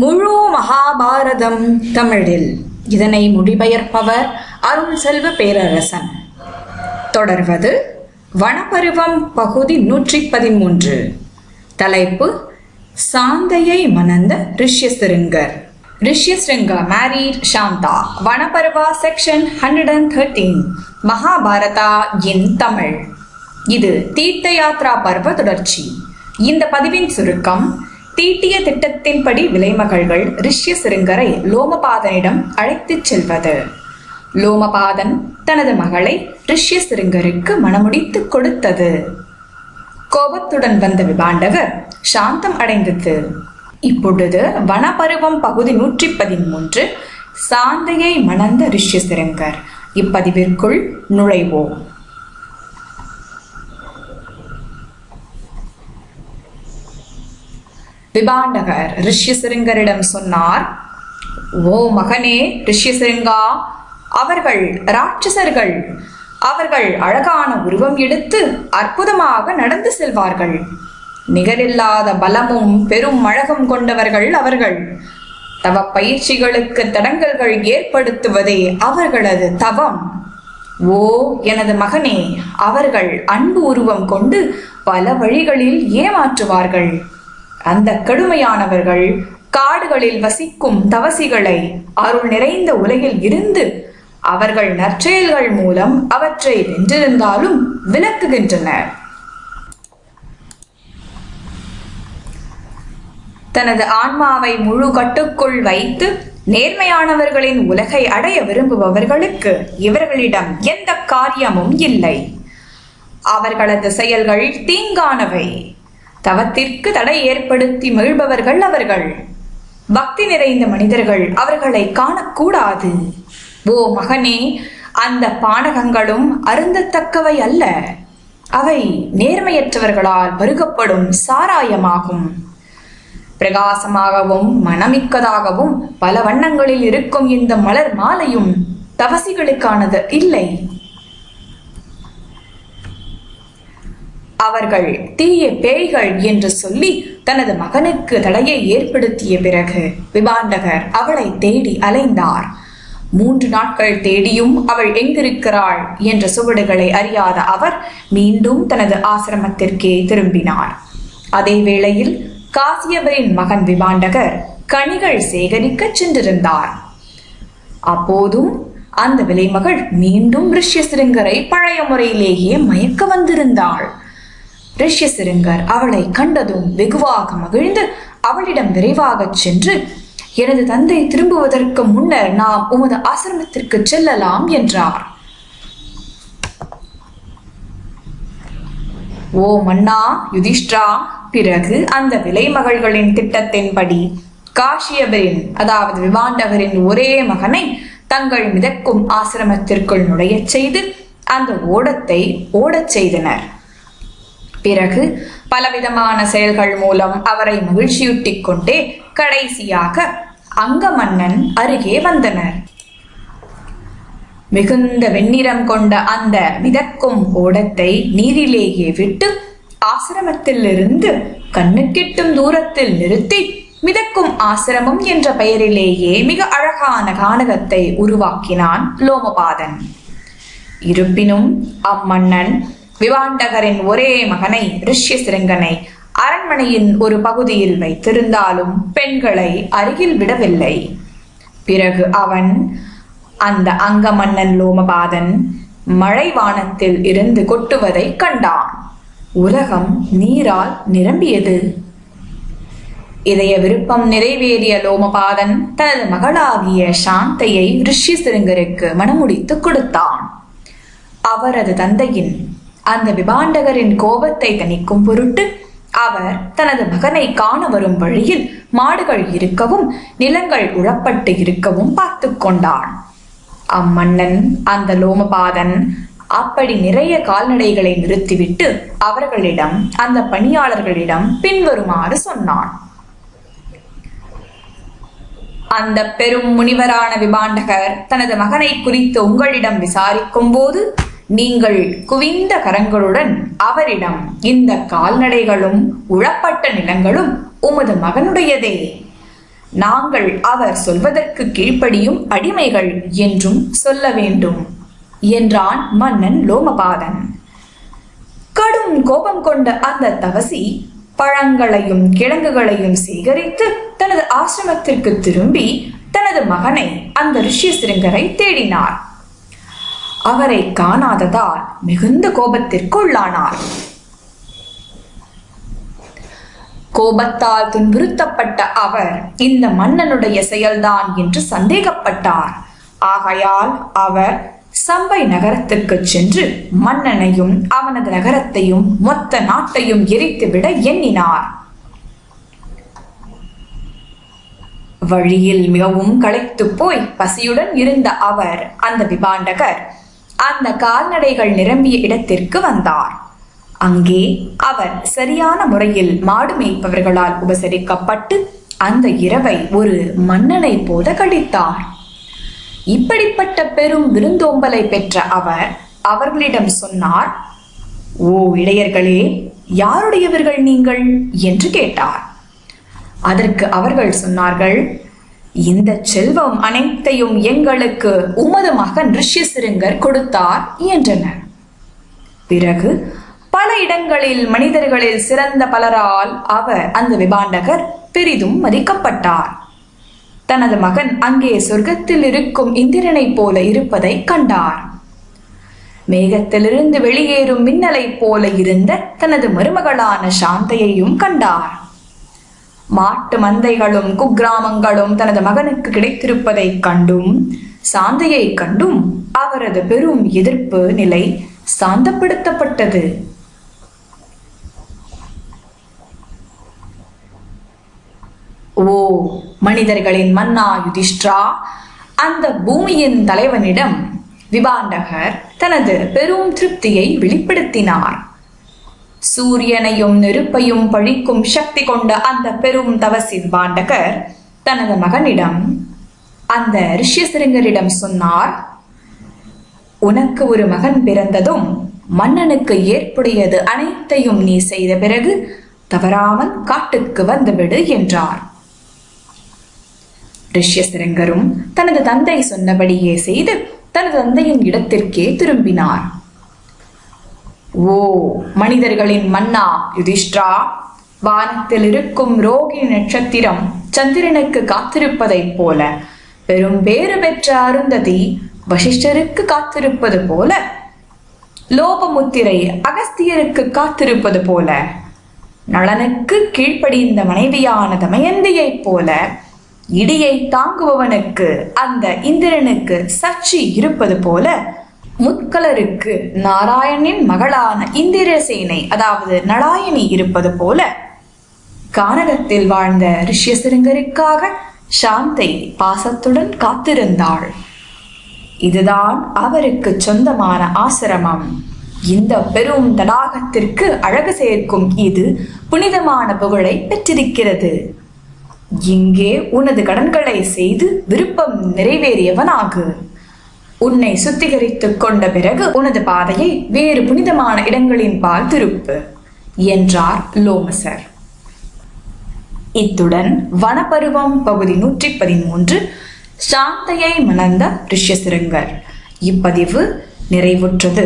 முழு மகாபாரதம் தமிழில். இதனை மொழிபெயர்ப்பவர் அருள் செல்வ பேரரசன். தொடர்வது வனப்பருவம் பகுதி நூற்றி பதிமூன்று தலைப்பு சாந்தையை மணந்த Rishyasringar. Rishyasringa married Shanta. Vanaparva section hundred and thirteen Mahabharata in Tamil. இது தீர்த்த யாத்ரா பர்வ தொடர்ச்சி. இந்த பதிவின் சுருக்கம் தீட்டிய திட்டத்தின்படி விலைமகள்கள் ரிஷ்ய சிருங்கரை லோமபாதனிடம் அழைத்துச் செல்வது. லோமபாதன் தனது மகளை ரிஷ்ய சிருங்கருக்கு மணமுடித்துக் கொடுத்தது. கோபத்துடன் வந்த விபாண்டகர் சாந்தம் அடைந்தது. இப்பொழுது வனபருவம் பகுதி நூற்றி பதிமூன்று சாந்தையை மணந்த ரிஷ்ய சிருங்கர் இப்பதிவிற்குள் நுழைவோம். விபாண்டகர் ரிஷ்யசிருங்கரிடம் சொன்னார் ஓ மகனே ரிஷ்யசிருங்கா அவர்கள் ராட்சசர்கள். அவர்கள் அழகான உருவம் எடுத்து அற்புதமாக நடந்து செல்வார்கள். நிகரில்லாத பலமும் பெரும் அழகும் கொண்டவர்கள் அவர்கள். தவ பயிற்சிகளுக்கு தடங்கல்கள் ஏற்படுத்துவதே அவர்களது தவம். ஓ எனது மகனே அவர்கள் அன்பு உருவம் கொண்டு பல வழிகளில் ஏமாற்றுவார்கள். அந்த கடுமையானவர்கள் காடுகளில் வசிக்கும் தவசிகளை அருள் நிறைந்த உலகில் இருந்து அவர்கள் நற்செயல்கள் மூலம் அவற்றை வென்றிருந்தாலும் விளக்குகின்றனர் தனது ஆன்மாவை முழு கட்டுக்குள் வைத்து நேர்மையானவர்களின் உலகை அடைய விரும்புபவர்களுக்கு இவர்களிடம் எந்த காரியமும் இல்லை. அவர்களது செயல்கள் தீங்கானவை. தவத்திற்கு தடை ஏற்படுத்தி மகிழ்பவர்கள் அவர்கள். பக்தி நிறைந்த மனிதர்கள் அவர்களை காணக்கூடாது. ஓ மகனே அந்த பானகங்களும் அருந்தத்தக்கவை அல்ல. அவை நேர்மையற்றவர்களால் பருகப்படும் சாராயமாகும். பிரகாசமாகவும் மனமிக்கதாகவும் பல வண்ணங்களில் இருக்கும் இந்த மலர் மாலையும் தவசிகளுக்கானது இல்லை. அவர்கள் தீய பேய்கள் என்று சொல்லி தனது மகனுக்கு தடையை ஏற்படுத்திய பிறகு விபாண்டகர் அவளை தேடி அலைந்தார். மூன்று நாட்கள் தேடியும் அவள் எங்கிருக்கிறாள் என்ற சுவடுகளை அறியாத அவர் மீண்டும் தனது ஆசிரமத்திற்கே திரும்பினார். அதே வேளையில் காசியவரின் மகன் விபாண்டகர் கனிகள் சேகரிக்க சென்றிருந்தார். அப்போதும் அந்த விலைமகள் மீண்டும் ரிஷ்யசிருங்கரை பழைய முறையிலேயே மயக்க வந்திருந்தாள். ரிஷ்ய சிறுங்கர் அவளை கண்டதும் வெகுவாக மகிழ்ந்து அவளிடம் விரைவாகச் சென்று எனது தந்தை திரும்புவதற்கு முன்னர் நாம் உமது ஆசிரமத்திற்கு செல்லலாம் என்றார். ஓ மன்னா யுதிஷ்டா பிறகு அந்த விலைமகள்களின் திட்டத்தின்படி காஷியபரின் அதாவது விவாண்டவரின் ஒரே மகனை தங்கள் மிதக்கும் ஆசிரமத்திற்குள் நுழையச் செய்து அந்த ஓடத்தை ஓடச் செய்தனர். பிறகு பலவிதமான செயல்கள் மூலம் அவரை மகிழ்ச்சியூட்டிக் கொண்டே கடைசியாக அங்க மன்னன் அருகே வந்தனர். மிகுந்த வெண்ணிறம் கொண்ட அந்த மிதக்கும் ஓடத்தை நீரிலேயே விட்டு ஆசிரமத்திலிருந்து கண்ணுக்கெட்டும் தூரத்தில் நிறுத்தி மிதக்கும் ஆசிரமம் என்ற பெயரிலேயே மிக அழகான கானகத்தை உருவாக்கினான் லோமபாதன். இருப்பினும் அம்மன்னன் விவாண்டகரின் ஒரே மகனை ரிஷ்யசிருங்கனை அரண்மனையின் ஒரு பகுதியில் வைத்திருந்தாலும் பெண்களை அருகில் விடவில்லை. பிறகு அவன் அந்த அங்க மன்னன் லோமபாதன் மழை வானத்தில் இருந்து கொட்டுவதை கண்டான். உலகம் நீரால் நிரம்பியது. இதய விருப்பம் நிறைவேறிய லோமபாதன் தனது மகளாகிய சாந்தையை ரிஷிசிருங்கருக்கு மனமுடித்து கொடுத்தான். அவரது தந்தையின் அந்த விபாண்டகரின் கோபத்தை தணிக்கும் பொருட்டு அவர் தனது மகனை காண வரும் வழியில் மாடுகள் இருக்கவும் நிலங்கள் உழப்பட்டு இருக்கவும் பார்த்து கொண்டான். அம்மன்னன் அந்த லோமபாதன் அப்படி நிறைய கால்நடைகளை நிறுத்திவிட்டு அவர்களிடம் அந்த பணியாளர்களிடம் பின்வருமாறு சொன்னான். அந்த பெரும் முனிவரான விபாண்டகர் தனது மகனை குறித்து உங்களிடம் விசாரிக்கும் போது நீங்கள் குவிந்த கரங்களுடன் அவரிடம் இந்த கால்நடைகளும் உழப்பட்ட நிலங்களும் உமது மகனுடையதே. நாங்கள் அவர் சொல்வதற்கு கீழ்ப்படியும் அடிமைகள் என்றும் சொல்ல வேண்டும் என்றான் மன்னன் லோமபாதன். கடும் கோபம் கொண்ட அந்த தவசி பழங்களையும் கிழங்குகளையும் சேகரித்து தனது ஆசிரமத்திற்கு திரும்பி தனது மகனை அந்த ரிஷிசிருங்கரை தேடினார். அவரை காணாததால் மிகுந்த கோபத்திற்கு உள்ளானார் கோபத்தால் துன்புறுத்தப்பட்ட அவர் இந்த மன்னனுடைய செயல்தான் என்று சந்தேகப்பட்டார். ஆகையால் அவர் சம்பை நகரத்துக்கு சென்று மன்னனையும் அவனது நகரத்தையும் மொத்த நாட்டையும் எரித்துவிட எண்ணினார். வழியில் மிகவும் களைத்து போய் பசியுடன் இருந்த அவர் அந்த விபாண்டகர் அந்த கால்நடைகள் நிரம்பிய இடத்திற்கு வந்தார். அங்கே அவர் சரியான முறையில் மாடு மேய்ப்பவர்களால் உபசரிக்கப்பட்டு அந்த இரவை ஒரு மன்னனை போல கழித்தார். இப்படிப்பட்ட பெரும் விருந்தோம்பலை பெற்ற அவர் அவர்களிடம் சொன்னார் ஓ இளையர்களே யாருடையவர்கள் நீங்கள்? என்று கேட்டார். அதற்கு அவர்கள் சொன்னார்கள் இந்த செல்வம் அனைத்தையும் எங்களுக்கு உமது மகன் ரிஷிசிருங்கர் கொடுத்தார் என்றனர். பிறகு பல இடங்களில் மனிதர்களில் சிறந்த பலரால் அவர் அந்த விபாண்டகர் பெரிதும் மதிக்கப்பட்டார். தனது மகன் அங்கே சொர்க்கத்தில் இருக்கும் இந்திரனைப் போல இருப்பதை கண்டார். மேகத்திலிருந்து வெளியேறும் மின்னலைப் போல இருந்த தனது மருமகளான சாந்தையையும் கண்டார். மாட்டு மந்தைகளும் குக்கிராமங்களும் தனது மகனுக்கு கிடைத்திருப்பதைக் கண்டும் சாந்தையை கண்டும் அவரது பெரும் எதிர்ப்பு நிலை சாந்தப்படுத்தப்பட்டது. ஓ மனிதர்களின் மன்னா யுதிஷ்டிரா அந்த பூமியின் தலைவனிடம் விபாண்டகர் தனது பெரும் திருப்தியை வெளிப்படுத்தினார். சூரியனையும் நெருப்பையும் பழிக்கும் சக்தி கொண்ட அந்த பெரும் தவசி பாண்டகர் தனது மகனிடம் அந்த ரிஷ்யசிருங்கரிடம் சொன்னார் உனக்கு ஒரு மகன் பிறந்ததும் மன்னனுக்கு ஏற்புடையது அனைத்தையும் நீ செய்த பிறகு தவறாமல் காட்டுக்கு வந்துவிடு என்றார். ரிஷ்யசிரங்கரும் தனது தந்தை சொன்னபடியே செய்து தனது தந்தையின் இடத்திற்கே திரும்பினார். ஓ மனிதர்களின் மன்னா யுதிஷ்டிரா? வானத்தில் இருக்கும் ரோகி நட்சத்திரம் சந்திரனுக்கு காத்திருப்பதைப் போல. பெரும் பேறு பெற்ற அருந்ததி வசிஷ்டருக்கு காத்திருப்பது போல. லோபமுத்திரை அகஸ்தியருக்கு காத்திருப்பது போல. நளனுக்கு கீழ்ப்படிந்த மனைவியான தமயந்தியைப் போல. இடியை தாங்குபவனுக்கு அந்த இந்திரனுக்கு சச்சி இருப்பது போல. முத்கலருக்கு நாராயணின் மகளான இந்திரசேனை அதாவது நலாயணி இருப்பது போல கானகத்தில் வாழ்ந்த ரிஷ்யசிருங்கருக்காக சாந்தை பாசத்துடன் காத்திருந்தாள். இதுதான் அவருக்கு சொந்தமான ஆசிரமம். இந்த பெரும் தடாகத்திற்கு அழகு சேர்க்கும் இது புனிதமான புகழை பெற்றிருக்கிறது. இங்கே உனது கடன்களை செய்து விருப்பம் நிறைவேறியவனாகு. உன்னை சுத்திகரித்துக் கொண்ட பிறகு உனது பாதையை வேறு புனிதமான இடங்களின் பால் திருப்பு என்றார் லோமசர். இத்துடன் வனப்பருவம் பகுதி நூற்றி பதிமூன்று சாந்தையை மணந்த ரிஷ்யசிருங்கர் இப்பதிவு நிறைவுற்றது.